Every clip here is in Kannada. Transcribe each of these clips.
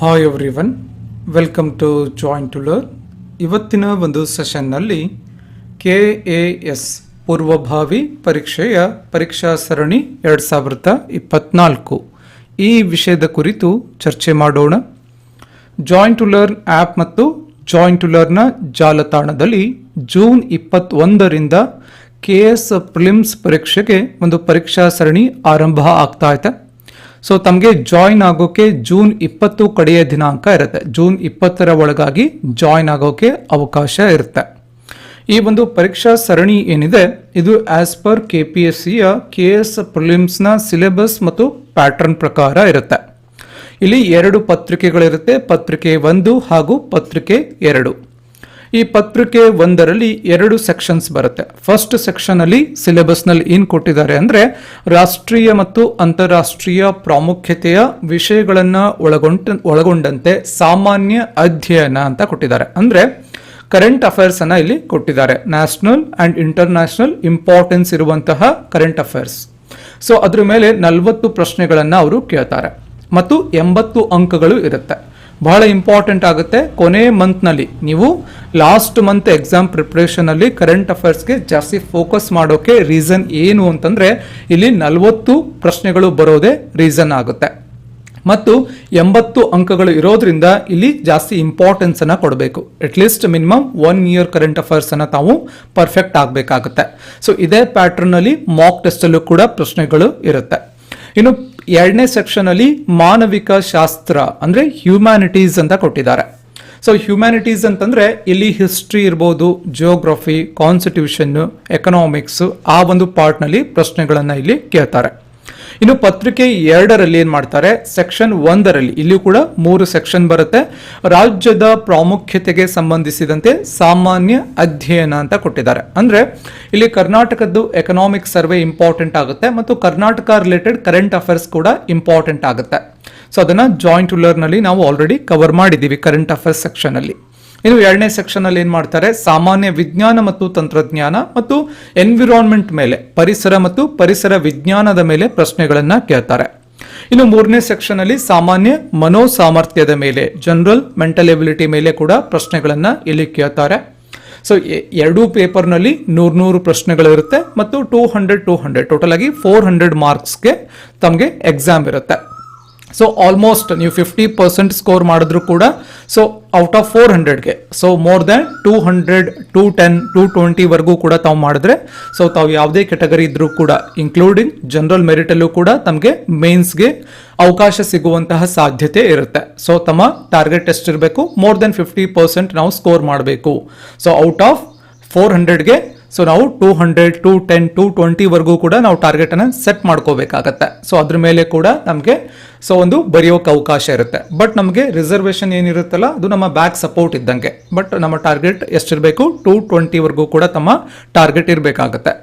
Hi everyone welcome to joint to learn ಇವತ್ತಿನ ಒಂದು ಸೆಷನ್ನಲ್ಲಿ ಕೆ ಎ ಎಸ್ ಪೂರ್ವಭಾವಿ ಪರೀಕ್ಷೆಯ ಪರೀಕ್ಷಾ ಸರಣಿ ಎರಡು ಸಾವಿರದ ಇಪ್ಪತ್ನಾಲ್ಕು. ಈ ವಿಷಯದ ಕುರಿತು ಚರ್ಚೆ ಮಾಡೋಣ. ಜಾಯಿಂಟ್ ಟು ಲರ್ನ್ ಆ್ಯಪ್ ಮತ್ತು ಜಾಯಿಂಟ್ ಟು ಲರ್ನ ಜಾಲತಾಣದಲ್ಲಿ ಜೂನ್ ಇಪ್ಪತ್ತೊಂದರಿಂದ ಕೆ ಎಸ್ ಪ್ರಿಲಿಮ್ಸ್ ಪರೀಕ್ಷೆಗೆ ಒಂದು ಪರೀಕ್ಷಾ ಸರಣಿ ಆರಂಭ ಆಗ್ತಾ ಇದೆ. ಸೊ ತಮಗೆ ಜಾಯಿನ್ ಆಗೋಕೆ ಜೂನ್ ಇಪ್ಪತ್ತು ಕಡೆಯ ದಿನಾಂಕ ಇರುತ್ತೆ. ಜೂನ್ ಇಪ್ಪತ್ತರ ಒಳಗಾಗಿ ಜಾಯಿನ್ ಆಗೋಕೆ ಅವಕಾಶ ಇರುತ್ತೆ. ಈ ಒಂದು ಪರೀಕ್ಷಾ ಸರಣಿ ಏನಿದೆ, ಇದು as per K P S ಸಿಯ ಕೆ ಎಸ್ ಪ್ರಿಲಿಮ್ಸ್ನ ಸಿಲೆಬಸ್ ಮತ್ತು ಪ್ಯಾಟರ್ನ್ ಪ್ರಕಾರ ಇರುತ್ತೆ. ಇಲ್ಲಿ ಎರಡು ಪತ್ರಿಕೆಗಳಿರುತ್ತೆ, ಪತ್ರಿಕೆ ಒಂದು ಹಾಗೂ ಪತ್ರಿಕೆ ಎರಡು. ಈ ಪತ್ರಿಕೆ ಒಂದರಲ್ಲಿ ಎರಡು ಸೆಕ್ಷನ್ಸ್ ಬರುತ್ತೆ. ಫಸ್ಟ್ ಸೆಕ್ಷನ್ ಅಲ್ಲಿ ಸಿಲೆಬಸ್ನಲ್ಲಿ ಏನ್ ಕೊಟ್ಟಿದ್ದಾರೆ ಅಂದ್ರೆ ರಾಷ್ಟ್ರೀಯ ಮತ್ತು ಅಂತಾರಾಷ್ಟ್ರೀಯ ಪ್ರಾಮುಖ್ಯತೆಯ ವಿಷಯಗಳನ್ನ ಒಳಗೊಂಡ ಒಳಗೊಂಡಂತೆ ಸಾಮಾನ್ಯ ಅಧ್ಯಯನ ಅಂತ ಕೊಟ್ಟಿದ್ದಾರೆ. ಅಂದ್ರೆ ಕರೆಂಟ್ ಅಫೇರ್ಸ್ ಅನ್ನ ಇಲ್ಲಿ ಕೊಟ್ಟಿದ್ದಾರೆ. ನ್ಯಾಷನಲ್ ಅಂಡ್ ಇಂಟರ್ನ್ಯಾಷನಲ್ ಇಂಪಾರ್ಟೆನ್ಸ್ ಇರುವಂತಹ ಕರೆಂಟ್ ಅಫೇರ್ಸ್ ಸೊ ಅದ್ರ ಮೇಲೆ ನಲವತ್ತು ಪ್ರಶ್ನೆಗಳನ್ನ ಅವರು ಕೇಳ್ತಾರೆ. ಮತ್ತು ಎಂಬತ್ತು ಅಂಕಗಳು ಇರುತ್ತೆ. ಬಹಳ ಇಂಪಾರ್ಟೆಂಟ್ ಆಗುತ್ತೆ ಕೊನೆ ಮಂತ್ನಲ್ಲಿ ನೀವು ಲಾಸ್ಟ್ ಮಂತ್ ಎಕ್ಸಾಮ್ ಪ್ರಿಪ್ರೇಷನಲ್ಲಿ ಕರೆಂಟ್ ಅಫೇರ್ಸ್ಗೆ ಜಾಸ್ತಿ ಫೋಕಸ್ ಮಾಡೋಕೆ ರೀಸನ್ ಏನು ಅಂತಂದ್ರೆ ಇಲ್ಲಿ ನಲವತ್ತು ಪ್ರಶ್ನೆಗಳು ಬರೋದೇ ರೀಸನ್ ಆಗುತ್ತೆ. ಮತ್ತು ಎಂಬತ್ತು ಅಂಕಗಳು ಇರೋದ್ರಿಂದ ಇಲ್ಲಿ ಜಾಸ್ತಿ ಇಂಪಾರ್ಟೆನ್ಸ್ ಅನ್ನ ಕೊಡಬೇಕು. At least minimum one year current affairs ಅನ್ನ ತಾವು ಪರ್ಫೆಕ್ಟ್ ಆಗಬೇಕಾಗುತ್ತೆ. ಸೊ ಇದೇ ಪ್ಯಾಟರ್ನ್ ಅಲ್ಲಿ ಮಾಕ್ ಟೆಸ್ಟ್ ಅಲ್ಲೂ ಕೂಡ ಪ್ರಶ್ನೆಗಳು ಇರುತ್ತೆ. ಇನ್ನು ಎರಡನೇ ಸೆಕ್ಷನ್ ಅಲ್ಲಿ ಮಾನವಿಕ ಶಾಸ್ತ್ರ, ಅಂದ್ರೆ ಹ್ಯೂಮ್ಯಾನಿಟೀಸ್ ಅಂತ ಕೊಟ್ಟಿದ್ದಾರೆ. ಸೊ ಹ್ಯೂಮ್ಯಾನಿಟೀಸ್ ಅಂತಂದ್ರೆ ಇಲ್ಲಿ ಹಿಸ್ಟ್ರಿ ಇರ್ಬೋದು ಜಿಯೋಗ್ರಫಿ ಕಾನ್ಸ್ಟಿಟ್ಯೂಷನ್ ಎಕನಾಮಿಕ್ಸ್ ಆ ಒಂದು ಪಾರ್ಟ್ನಲ್ಲಿ ಪ್ರಶ್ನೆಗಳನ್ನ ಇಲ್ಲಿ ಕೇಳ್ತಾರೆ. ಇನ್ನು ಪತ್ರಿಕೆ ಎರಡರಲ್ಲಿ ಏನ್ ಮಾಡ್ತಾರೆ? ಸೆಕ್ಷನ್ ಒಂದರಲ್ಲಿ, ಇಲ್ಲಿಯೂ ಕೂಡ ಮೂರು ಸೆಕ್ಷನ್ ಬರುತ್ತೆ. ರಾಜ್ಯದ ಪ್ರಾಮುಖ್ಯತೆಗೆ ಸಂಬಂಧಿಸಿದಂತೆ ಸಾಮಾನ್ಯ ಅಧ್ಯಯನ ಅಂತ ಕೊಟ್ಟಿದ್ದಾರೆ. ಅಂದ್ರೆ ಇಲ್ಲಿ ಕರ್ನಾಟಕದ್ದು ಎಕನಾಮಿಕ್ ಸರ್ವೆ ಇಂಪಾರ್ಟೆಂಟ್ ಆಗುತ್ತೆ ಮತ್ತು ಕರ್ನಾಟಕ ರಿಲೇಟೆಡ್ ಕರೆಂಟ್ ಅಫೇರ್ಸ್ ಕೂಡ ಇಂಪಾರ್ಟೆಂಟ್ ಆಗುತ್ತೆ. ಸೊ ಅದನ್ನ ಜಾಯಿಂಟ್ನಲ್ಲಿ ನಾವು ಆಲ್ರೆಡಿ ಕವರ್ ಮಾಡಿದ್ದೀವಿ ಕರೆಂಟ್ ಅಫೇರ್ಸ್ ಸೆಕ್ಷನ್ ಅಲ್ಲಿ. ಇನ್ನು ಎರಡನೇ ಸೆಕ್ಷನ್ ಅಲ್ಲಿ ಏನ್ ಮಾಡ್ತಾರೆ? ಸಾಮಾನ್ಯ ವಿಜ್ಞಾನ ಮತ್ತು ತಂತ್ರಜ್ಞಾನ ಮತ್ತು ಎನ್ವಿರಾನ್ಮೆಂಟ್ ಮೇಲೆ, ಪರಿಸರ ಮತ್ತು ಪರಿಸರ ವಿಜ್ಞಾನದ ಮೇಲೆ ಪ್ರಶ್ನೆಗಳನ್ನ ಕೇಳ್ತಾರೆ. ಇನ್ನು ಮೂರನೇ ಸೆಕ್ಷನ್ ಅಲ್ಲಿ ಸಾಮಾನ್ಯ ಮನೋಸಾಮರ್ಥ್ಯದ ಮೇಲೆ ಜನರಲ್ ಮೆಂಟಲ್ ಎಬಿಲಿಟಿ ಮೇಲೆ ಕೂಡ ಪ್ರಶ್ನೆಗಳನ್ನ ಇಲ್ಲಿ ಕೇಳ್ತಾರೆ. ಸೊ ಎರಡೂ ಪೇಪರ್ನಲ್ಲಿ ನೂರು ನೂರು ಪ್ರಶ್ನೆಗಳಿರುತ್ತೆ ಮತ್ತು two hundred two hundred total ಆಗಿ ಫೋರ್ ಹಂಡ್ರೆಡ್ ಮಾರ್ಕ್ಸ್ಗೆ ತಮಗೆ ಎಕ್ಸಾಮ್ ಇರುತ್ತೆ. ಸೊ ಆಲ್ಮೋಸ್ಟ್ ನೀವು ಫಿಫ್ಟಿ ಪರ್ಸೆಂಟ್ ಸ್ಕೋರ್ ಮಾಡಿದ್ರು ಕೂಡ so out of four ಹಂಡ್ರೆಡ್ಗೆ so more than two hundred two ten two ಟ್ವೆಂಟಿವರೆಗೂ ಕೂಡ ತಾವು ಮಾಡಿದ್ರೆ ಸೊ ತಾವು ಯಾವುದೇ ಕೆಟಗರಿ ಇದ್ರೂ ಕೂಡ ಇನ್ಕ್ಲೂಡಿಂಗ್ ಜನರಲ್ ಮೆರಿಟಲ್ಲೂ ಕೂಡ ತಮಗೆ ಮೇನ್ಸ್ಗೆ ಅವಕಾಶ ಸಿಗುವಂತಹ ಸಾಧ್ಯತೆ ಇರುತ್ತೆ. ಸೊ ತಮ್ಮ ಟಾರ್ಗೆಟ್ ಎಷ್ಟಿರಬೇಕು ಮೋರ್ ದೆನ್ ಫಿಫ್ಟಿ ಪರ್ಸೆಂಟ್ ನಾವು ಸ್ಕೋರ್ ಮಾಡಬೇಕು. ಸೊ ಔಟ್ ಆಫ್ ಫೋರ್ ಹಂಡ್ರೆಡ್ಗೆ ಸೊ ನಾವು two hundred two ten two ಟ್ವೆಂಟಿವರೆಗೂ ಕೂಡ ನಾವು ಟಾರ್ಗೆಟ್ ಅನ್ನ ಸೆಟ್ ಮಾಡ್ಕೋಬೇಕಾಗತ್ತೆ. ಸೊ ಅದ್ರ ಮೇಲೆ ಕೂಡ ನಮಗೆ ಸೊ ಒಂದು ಬರೆಯೋಕೆ ಅವಕಾಶ ಇರುತ್ತೆ. ಬಟ್ ನಮಗೆ ರಿಸರ್ವೇಶನ್ ಏನಿರುತ್ತಲ್ಲ, ಅದು ನಮ್ಮ ಬ್ಯಾಕ್ ಸಪೋರ್ಟ್ ಇದ್ದಂಗೆ. ಬಟ್ ನಮ್ಮ ಟಾರ್ಗೆಟ್ ಎಷ್ಟಿರಬೇಕು? ಟೂ ಟ್ವೆಂಟಿವರೆಗೂ ಕೂಡ ತಮ್ಮ ಟಾರ್ಗೆಟ್ ಇರಬೇಕಾಗತ್ತೆ.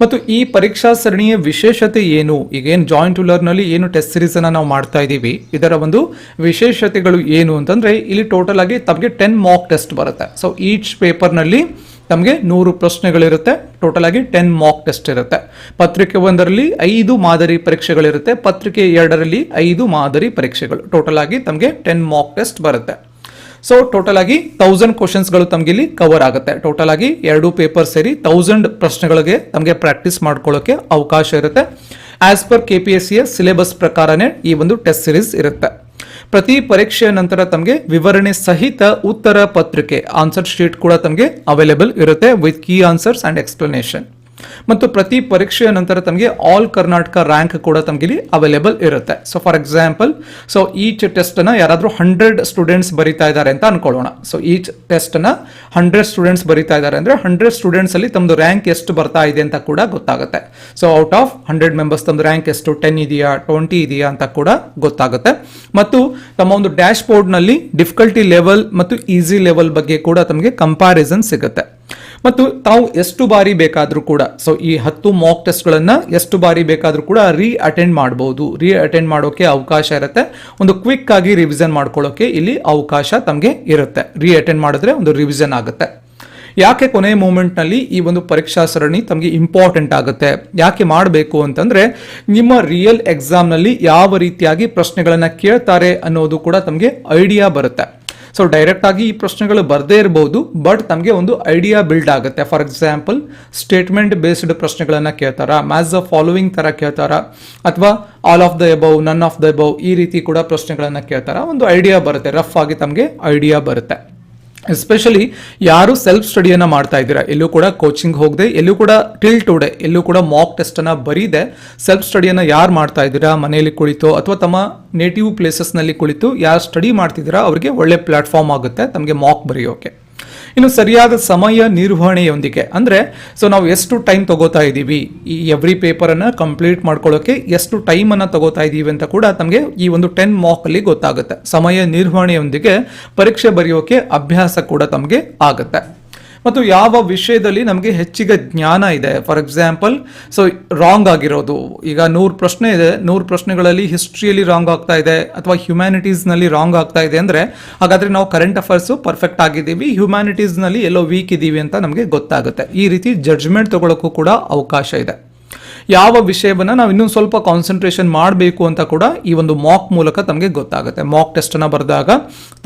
ಮತ್ತು ಈ ಪರೀಕ್ಷಾ ಸರಣಿಯ ವಿಶೇಷತೆ ಏನು? ಈಗೇನು ಜಾಯಿಂಟ್ನಲ್ಲಿ ಏನು ಟೆಸ್ಟ್ ಸೀರೀಸ್ ಅನ್ನ ನಾವು ಮಾಡ್ತಾ ಇದ್ದೀವಿ? ಇದರ ಒಂದು ವಿಶೇಷತೆಗಳು ಏನು ಅಂತಂದ್ರೆ, ಇಲ್ಲಿ ಟೋಟಲ್ ಆಗಿ ತಮಗೆ ಟೆನ್ ಮಾಕ್ ಟೆಸ್ಟ್ ಬರುತ್ತೆ. ಸೊ ಈಚ್ ಪೇಪರ್ನಲ್ಲಿ ತಮಗೆ ನೂರು ಪ್ರಶ್ನೆಗಳಿರುತ್ತೆ. ಟೋಟಲ್ ಆಗಿ ಟೆನ್ ಮಾಕ್ ಟೆಸ್ಟ್ ಇರುತ್ತೆ. ಪತ್ರಿಕೆ ಒಂದರಲ್ಲಿ ಐದು ಮಾದರಿ ಪರೀಕ್ಷೆಗಳಿರುತ್ತೆ. ಪತ್ರಿಕೆ ಎರಡರಲ್ಲಿ ಐದು ಮಾದರಿ ಪರೀಕ್ಷೆಗಳು. ಟೋಟಲ್ ಆಗಿ ತಮಗೆ ಟೆನ್ ಮಾಕ್ ಟೆಸ್ಟ್ ಬರುತ್ತೆ. ಸೊ ಟೋಟಲ್ ಆಗಿ ತೌಸಂಡ್ ಕ್ವಶನ್ಸ್ಗಳು ತಮಗೆ ಇಲ್ಲಿ ಕವರ್ ಆಗುತ್ತೆ. ಟೋಟಲ್ ಆಗಿ ಎರಡು ಪೇಪರ್ ಸೇರಿ ತೌಸಂಡ್ ಪ್ರಶ್ನೆಗಳಿಗೆ ತಮಗೆ ಪ್ರಾಕ್ಟೀಸ್ ಮಾಡ್ಕೊಳ್ಳೋಕೆ ಅವಕಾಶ ಇರುತ್ತೆ. As per K P S ಸಿಯ ಸಿಲೆಬಸ್ ಪ್ರಕಾರನೇ ಈ ಒಂದು ಟೆಸ್ಟ್ ಸಿರೀಸ್ ಇರುತ್ತೆ. ಪ್ರತಿ ಪರೀಕ್ಷೆಯ ನಂತರ ತಮಗೆ ವಿವರಣೆ ಸಹಿತ ಉತ್ತರ ಪತ್ರಿಕೆ ಆನ್ಸರ್ ಶೀಟ್ ಕೂಡ ತಮಗೆ ಅವೈಲೇಬಲ್ ಇರುತ್ತೆ with key answers and explanation ಮತ್ತು ಪ್ರತಿ ಪರೀಕ್ಷೆಯ ನಂತರ ತಮಗೆ ಆಲ್ ಕರ್ನಾಟಕ ರ್ಯಾಂಕ್ ಕೂಡ ತಮಗೆ ಇಲ್ಲಿ ಅವೈಲೇಬಲ್ ಇರುತ್ತೆ. So for example so each test ಅನ್ನ ಯಾರಾದರೂ ಹಂಡ್ರೆಡ್ ಸ್ಟೂಡೆಂಟ್ಸ್ ಬರಿತಾ ಇದ್ದಾರೆ ಅಂತ ಅನ್ಕೊಳ್ಳೋಣ. ಸೊ ಈಚ್ ಟೆಸ್ಟ್ನ ಹಂಡ್ರೆಡ್ ಸ್ಟೂಡೆಂಟ್ಸ್ ಬರಿತಾ ಇದ್ದಾರೆ ಅಂದ್ರೆ ಹಂಡ್ರೆಡ್ ಸ್ಟೂಡೆಂಟ್ಸ್ ಅಲ್ಲಿ ತಮ್ಮದು ರ್ಯಾಂಕ್ ಎಷ್ಟು ಬರ್ತಾ ಇದೆ ಅಂತ ಕೂಡ ಗೊತ್ತಾಗುತ್ತೆ. So out of hundred members ತಮ್ಮದು ರ್ಯಾಂಕ್ ಎಷ್ಟು? ಟೆನ್ ಇದೆಯಾ? ಟ್ವೆಂಟಿ ಇದೆಯಾ ಅಂತ ಕೂಡ ಗೊತ್ತಾಗುತ್ತೆ. ಮತ್ತು ತಮ್ಮ ಒಂದು ಡ್ಯಾಶ್ ಬೋರ್ಡ್ನಲ್ಲಿ ಡಿಫಿಕಲ್ಟಿ ಲೆವೆಲ್ ಮತ್ತು ಈಸಿ ಲೆವೆಲ್ ಬಗ್ಗೆ ಕೂಡ ತಮಗೆ ಕಂಪ್ಯಾರಿಸನ್ ಸಿಗುತ್ತೆ. ಮತ್ತು ತಾವು ಎಷ್ಟು ಬಾರಿ ಬೇಕಾದರೂ ಕೂಡ ಸೊ ಈ ಹತ್ತು ಮಾಕ್ ಟೆಸ್ಟ್ಗಳನ್ನು ಎಷ್ಟು ಬಾರಿ ಬೇಕಾದರೂ ಕೂಡ ರೀ ಅಟೆಂಡ್ ಮಾಡಬಹುದು ರೀ ಅಟೆಂಡ್ ಮಾಡೋಕೆ ಅವಕಾಶ ಇರುತ್ತೆ. ಒಂದು ಕ್ವಿಕ್ ಆಗಿ ರಿವಿಷನ್ ಮಾಡ್ಕೊಳ್ಳೋಕೆ ಇಲ್ಲಿ ಅವಕಾಶ ತಮಗೆ ಇರುತ್ತೆ. ರೀ ಅಟೆಂಡ್ ಮಾಡಿದ್ರೆ ಒಂದು ರಿವಿಷನ್ ಆಗುತ್ತೆ. ಯಾಕೆ ಕೊನೆ ಮೂಮೆಂಟ್ನಲ್ಲಿ ಈ ಒಂದು ಪರೀಕ್ಷಾ ಸರಣಿ ತಮಗೆ ಇಂಪಾರ್ಟೆಂಟ್ ಆಗುತ್ತೆ? ಯಾಕೆ ಮಾಡಬೇಕು ಅಂತಂದರೆ, ನಿಮ್ಮ ರಿಯಲ್ ಎಕ್ಸಾಮ್ನಲ್ಲಿ ಯಾವ ರೀತಿಯಾಗಿ ಪ್ರಶ್ನೆಗಳನ್ನು ಕೇಳ್ತಾರೆ ಅನ್ನೋದು ಕೂಡ ತಮಗೆ ಐಡಿಯಾ ಬರುತ್ತೆ. ಸೊ ಡೈರೆಕ್ಟ್ ಆಗಿ ಈ ಪ್ರಶ್ನೆಗಳು ಬರದೇ ಇರಬಹುದು ಬಟ್ ತಮಗೆ ಒಂದು ಐಡಿಯಾ ಬಿಲ್ಡ್ ಆಗುತ್ತೆ. ಫಾರ್ ಎಕ್ಸಾಂಪಲ್ ಸ್ಟೇಟ್ಮೆಂಟ್ ಬೇಸ್ಡ್ ಪ್ರಶ್ನೆಗಳನ್ನು ಕೇಳ್ತಾರ? ಮ್ಯಾಸ್ ದ ಫಾಲೋವಿಂಗ್ ತರ ಕೇಳ್ತಾರ? ಅಥವಾ all of the above none of the above ಈ ರೀತಿ ಕೂಡ ಪ್ರಶ್ನೆಗಳನ್ನು ಕೇಳ್ತಾರ? ಒಂದು ಐಡಿಯಾ ಬರುತ್ತೆ. ರಫ್ ಆಗಿ ತಮಗೆ ಐಡಿಯಾ ಬರುತ್ತೆ. ಎಸ್ಪೆಷಲಿ ಯಾರು ಸೆಲ್ಫ್ ಸ್ಟಡಿಯನ್ನು ಮಾಡ್ತಾ ಇದ್ದೀರಾ? ಎಲ್ಲೂ ಕೂಡ ಕೋಚಿಂಗ್ ಹೋಗದೆ, ಎಲ್ಲೂ ಕೂಡ ಟಿಲ್ ಟುಡೆ ಎಲ್ಲೂ ಕೂಡ ಮಾಕ್ ಟೆಸ್ಟನ್ನು ಬರೀದೆ ಸೆಲ್ಫ್ ಸ್ಟಡಿಯನ್ನು ಯಾರು ಮಾಡ್ತಾ ಇದ್ದೀರಾ? ಮನೆಯಲ್ಲಿ ಕುಳಿತು ಅಥವಾ ತಮ್ಮ ನೇಟಿವ್ ಪ್ಲೇಸಸ್ನಲ್ಲಿ ಕುಳಿತು ಯಾರು ಸ್ಟಡಿ ಮಾಡ್ತಿದ್ದೀರಾ? ಅವರಿಗೆ ಒಳ್ಳೆ ಪ್ಲಾಟ್ಫಾರ್ಮ್ ಆಗುತ್ತೆ, ತಮಗೆ ಮಾಕ್ ಬರೆಯೋಕೆ. ಇನ್ನು ಸರಿಯಾದ ಸಮಯ ನಿರ್ವಹಣೆಯೊಂದಿಗೆ. ಅಂದರೆ ಸೊ ನಾವು ಎಷ್ಟು ಟೈಮ್ ತಗೋತಾ ಇದ್ದೀವಿ? ಈ ಎವ್ರಿ ಪೇಪರನ್ನು ಕಂಪ್ಲೀಟ್ ಮಾಡ್ಕೊಳ್ಳೋಕೆ ಎಷ್ಟು ಟೈಮನ್ನು ತಗೋತಾ ಇದ್ದೀವಿ ಅಂತ ಕೂಡ ತಮಗೆ ಈ ಒಂದು ಟೆನ್ ಮಾರ್ಕಲ್ಲಿ ಗೊತ್ತಾಗುತ್ತೆ. ಸಮಯ ನಿರ್ವಹಣೆಯೊಂದಿಗೆ ಪರೀಕ್ಷೆ ಬರೆಯೋಕೆ ಅಭ್ಯಾಸ ಕೂಡ ತಮಗೆ ಆಗುತ್ತೆ. ಮತ್ತು ಯಾವ ವಿಷಯದಲ್ಲಿ ನಮಗೆ ಹೆಚ್ಚಿಗೆ ಜ್ಞಾನ ಇದೆ. ಫಾರ್ ಎಕ್ಸಾಂಪಲ್ ಸೊ ರಾಂಗ್ ಆಗಿರೋದು. ಈಗ ನೂರು ಪ್ರಶ್ನೆ ಇದೆ. ನೂರು ಪ್ರಶ್ನೆಗಳಲ್ಲಿ ಹಿಸ್ಟ್ರಿಯಲ್ಲಿ ರಾಂಗ್ ಆಗ್ತಾ ಇದೆ ಅಥವಾ ಹ್ಯುಮ್ಯಾನಿಟೀಸ್ನಲ್ಲಿ ರಾಂಗ್ ಆಗ್ತಾ ಇದೆ ಅಂದರೆ, ಹಾಗಾದರೆ ನಾವು ಕರೆಂಟ್ ಅಫೇರ್ಸು ಪರ್ಫೆಕ್ಟ್ ಆಗಿದ್ದೀವಿ. ಹ್ಯುಮ್ಯಾನಿಟೀಸ್ನಲ್ಲಿ ಎಲ್ಲೋ ವೀಕ್ ಇದ್ದೀವಿ ಅಂತ ನಮಗೆ ಗೊತ್ತಾಗುತ್ತೆ. ಈ ರೀತಿ ಜಡ್ಜ್ಮೆಂಟ್ ತಗೊಳ್ಳೋಕ್ಕೂ ಕೂಡ ಅವಕಾಶ ಇದೆ. ಯಾವ ವಿಷಯವನ್ನು ನಾವು ಇನ್ನೊಂದು ಸ್ವಲ್ಪ ಕಾನ್ಸಂಟ್ರೇಷನ್ ಮಾಡಬೇಕು ಅಂತ ಕೂಡ ಈ ಒಂದು ಮಾಕ್ ಮೂಲಕ ತಮಗೆ ಗೊತ್ತಾಗುತ್ತೆ. ಮಾಕ್ ಟೆಸ್ಟನ್ನು ಬರೆದಾಗ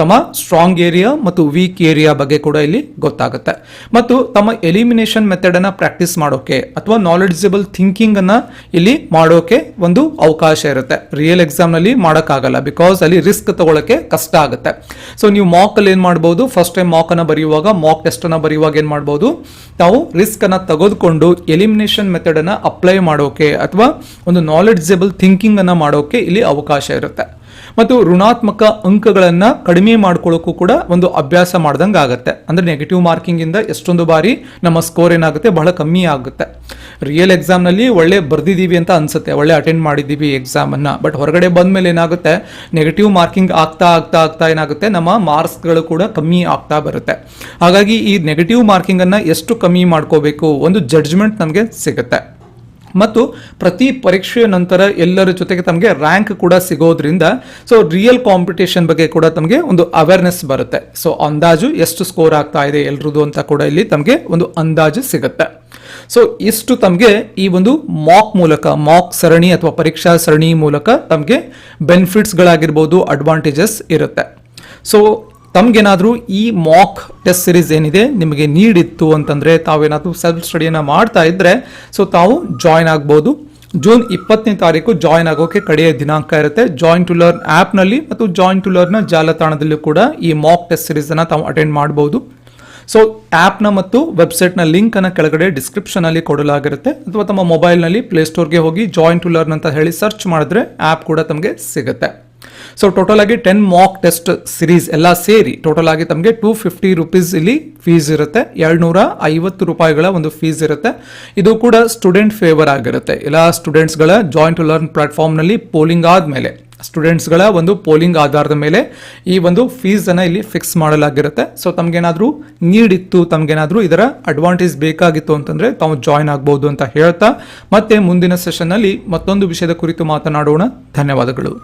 ತಮ್ಮ ಸ್ಟ್ರಾಂಗ್ ಏರಿಯಾ ಮತ್ತು ವೀಕ್ ಏರಿಯಾ ಬಗ್ಗೆ ಕೂಡ ಇಲ್ಲಿ ಗೊತ್ತಾಗುತ್ತೆ. ಮತ್ತು ತಮ್ಮ ಎಲಿಮಿನೇಷನ್ ಮೆಥಡನ್ನು ಪ್ರಾಕ್ಟೀಸ್ ಮಾಡೋಕೆ ಅಥವಾ ನಾಲೆಡ್ಜಬಲ್ ಥಿಂಕಿಂಗನ್ನು ಇಲ್ಲಿ ಮಾಡೋಕೆ ಒಂದು ಅವಕಾಶ ಇರುತ್ತೆ. ರಿಯಲ್ ಎಕ್ಸಾಮ್ನಲ್ಲಿ ಮಾಡೋಕ್ಕಾಗಲ್ಲ ಬಿಕಾಸ್ ಅಲ್ಲಿ ರಿಸ್ಕ್ ತಗೊಳ್ಳೋಕೆ ಕಷ್ಟ ಆಗುತ್ತೆ. ಸೊ ನೀವು ಮಾಕಲ್ಲಿ ಏನು ಮಾಡ್ಬೋದು? ಫಸ್ಟ್ ಟೈಮ್ ಮಾಕನ್ನು ಬರೆಯುವಾಗ ಮಾಕ್ ಟೆಸ್ಟನ್ನು ಬರೆಯುವಾಗ ಏನು ಮಾಡ್ಬೋದು? ನಾವು ರಿಸ್ಕನ್ನು ತೆಗೆದುಕೊಂಡು ಎಲಿಮಿನೇಷನ್ ಮೆಥಡ್ ಅನ್ನ ಅಪ್ಲೈ ಮಾಡೋಕೆ ಅಥವಾ ಒಂದು ನಾಲೆಡ್ಜಬಲ್ ಥಿಂಕಿಂಗ್ ಅನ್ನ ಮಾಡೋಕೆ ಇಲ್ಲಿ ಅವಕಾಶ ಇರುತ್ತೆ. ಮತ್ತು ಋಣಾತ್ಮಕ ಅಂಕಗಳನ್ನು ಕಡಿಮೆ ಮಾಡ್ಕೊಳ್ಳೋಕ್ಕೂ ಕೂಡ ಒಂದು ಅಭ್ಯಾಸ ಮಾಡ್ದಂಗೆ ಆಗುತ್ತೆ. ಅಂದ್ರೆ ನೆಗೆಟಿವ್ ಮಾರ್ಕಿಂಗ್ ಇಂದ ಎಷ್ಟೊಂದು ಬಾರಿ ನಮ್ಮ ಸ್ಕೋರ್ ಏನಾಗುತ್ತೆ? ಬಹಳ ಕಮ್ಮಿ ಆಗುತ್ತೆ. ರಿಯಲ್ ಎಕ್ಸಾಮ್ನಲ್ಲಿ ಒಳ್ಳೆ ಬರ್ದಿದ್ದೀವಿ ಅಂತ ಅನ್ಸುತ್ತೆ. ಒಳ್ಳೆ ಅಟೆಂಡ್ ಮಾಡಿದ್ದೀವಿ ಎಕ್ಸಾಮನ್ನು ಬಟ್ ಹೊರಗಡೆ ಬಂದ ಮೇಲೆ ಏನಾಗುತ್ತೆ? ನೆಗೆಟಿವ್ ಮಾರ್ಕಿಂಗ್ ಆಗ್ತಾ ಆಗ್ತಾ ಆಗ್ತಾ ಏನಾಗುತ್ತೆ? ನಮ್ಮ ಮಾರ್ಕ್ಸ್ಗಳು ಕೂಡ ಕಮ್ಮಿ ಆಗ್ತಾ ಬರುತ್ತೆ. ಹಾಗಾಗಿ ಈ ನೆಗೆಟಿವ್ ಮಾರ್ಕಿಂಗನ್ನು ಎಷ್ಟು ಕಮ್ಮಿ ಮಾಡ್ಕೋಬೇಕು? ಒಂದು ಜಡ್ಜ್ಮೆಂಟ್ ನಮಗೆ ಸಿಗುತ್ತೆ. ಮತ್ತು ಪ್ರತಿ ಪರೀಕ್ಷೆಯ ನಂತರ ಎಲ್ಲರ ಜೊತೆಗೆ ತಮಗೆ ರ್ಯಾಂಕ್ ಕೂಡ ಸಿಗೋದ್ರಿಂದ ಸೊ ರಿಯಲ್ ಕಾಂಪಿಟೇಷನ್ ಬಗ್ಗೆ ಕೂಡ ತಮಗೆ ಒಂದು ಅವೇರ್ನೆಸ್ ಬರುತ್ತೆ. ಸೊ ಅಂದಾಜು ಎಷ್ಟು ಸ್ಕೋರ್ ಆಗ್ತಾ ಇದೆ ಎಲ್ರದ್ದು ಅಂತ ಕೂಡ ಇಲ್ಲಿ ತಮಗೆ ಒಂದು ಅಂದಾಜು ಸಿಗುತ್ತೆ. ಸೊ ಇಷ್ಟು ತಮಗೆ ಈ ಒಂದು ಮಾಕ್ ಮೂಲಕ ಮಾಕ್ ಸರಣಿ ಅಥವಾ ಪರೀಕ್ಷಾ ಸರಣಿ ಮೂಲಕ ತಮಗೆ ಬೆನಿಫಿಟ್ಸ್ಗಳಾಗಿರ್ಬೋದು ಅಡ್ವಾಂಟೇಜಸ್ ಇರುತ್ತೆ. ಸೊ ತಮ್ಗೇನಾದರೂ ಈ ಮಾಕ್ ಟೆಸ್ಟ್ ಸಿರೀಸ್ ಏನಿದೆ ನಿಮಗೆ ನೀಡಿತ್ತು ಅಂತಂದರೆ ತಾವೇನಾದರೂ ಸೆಲ್ಫ್ ಸ್ಟಡಿಯನ್ನು ಮಾಡ್ತಾ ಇದ್ದರೆ ಸೊ ತಾವು ಜಾಯ್ನ್ ಆಗ್ಬೋದು. ಜೂನ್ ಇಪ್ಪತ್ತನೇ ತಾರೀಕು ಜಾಯ್ನ್ ಆಗೋಕೆ ಕಡೆಯ ದಿನಾಂಕ ಇರುತ್ತೆ. ಜಾಯಿನ್ ಟು ಲರ್ನ್ ಆ್ಯಪ್ನಲ್ಲಿ ಮತ್ತು ಜಾಯಿನ್ ಟು ಲರ್ನ್ ಜಾಲತಾಣದಲ್ಲೂ ಕೂಡ ಈ ಮಾಕ್ ಟೆಸ್ಟ್ ಸಿರೀಸನ್ನು ತಾವು ಅಟೆಂಡ್ ಮಾಡ್ಬೋದು. ಸೊ ಆ್ಯಪ್ನ ಮತ್ತು ವೆಬ್ಸೈಟ್ನ ಲಿಂಕನ್ನು ಕೆಳಗಡೆ ಡಿಸ್ಕ್ರಿಪ್ಷನಲ್ಲಿ ಕೊಡಲಾಗಿರುತ್ತೆ. ಅಥವಾ ತಮ್ಮ ಮೊಬೈಲ್ನಲ್ಲಿ ಪ್ಲೇಸ್ಟೋರ್ಗೆ ಹೋಗಿ ಜಾಯಿನ್ ಟು ಲರ್ನ್ ಅಂತ ಹೇಳಿ ಸರ್ಚ್ ಮಾಡಿದ್ರೆ ಆ್ಯಪ್ ಕೂಡ ತಮಗೆ ಸಿಗುತ್ತೆ. ಸೊ ಟೋಟಲ್ ಆಗಿ ಟೆನ್ ಮಾಕ್ ಟೆಸ್ಟ್ ಸಿರೀಸ್ ಎಲ್ಲ ಸೇರಿ ಟೋಟಲ್ ಆಗಿ ತಮಗೆ ಟೂ ಫಿಫ್ಟಿ ರುಪೀಸ್ ಇಲ್ಲಿ ಫೀಸ್ ಇರುತ್ತೆ. ಎರಡ್ನೂರ ಐವತ್ತು ರೂಪಾಯಿಗಳ ಒಂದು ಫೀಸ್ ಇರುತ್ತೆ. ಇದು ಕೂಡ ಸ್ಟೂಡೆಂಟ್ ಫೇವರ್ ಆಗಿರುತ್ತೆ. ಎಲ್ಲ ಸ್ಟೂಡೆಂಟ್ಸ್ಗಳ ಜಾಯಿಂಟ್ ಲರ್ನ್ ಪ್ಲಾಟ್ಫಾರ್ಮ್ನಲ್ಲಿ ಪೋಲಿಂಗ್ ಆದಮೇಲೆ ಸ್ಟೂಡೆಂಟ್ಸ್ಗಳ ಒಂದು ಪೋಲಿಂಗ್ ಆಧಾರದ ಮೇಲೆ ಈ ಒಂದು ಫೀಸನ್ನು ಇಲ್ಲಿ ಫಿಕ್ಸ್ ಮಾಡಲಾಗಿರುತ್ತೆ. ಸೊ ತಮಗೇನಾದರೂ ನೀಡಿತ್ತು ತಮಗೇನಾದರೂ ಇದರ ಅಡ್ವಾಂಟೇಜ್ ಬೇಕಾಗಿತ್ತು ಅಂತಂದರೆ ತಾವು ಜಾಯ್ನ್ ಆಗ್ಬೋದು ಅಂತ ಹೇಳ್ತಾ ಮತ್ತೆ ಮುಂದಿನ ಸೆಷನ್ನಲ್ಲಿ ಮತ್ತೊಂದು ವಿಷಯದ ಕುರಿತು ಮಾತನಾಡೋಣ. ಧನ್ಯವಾದಗಳು.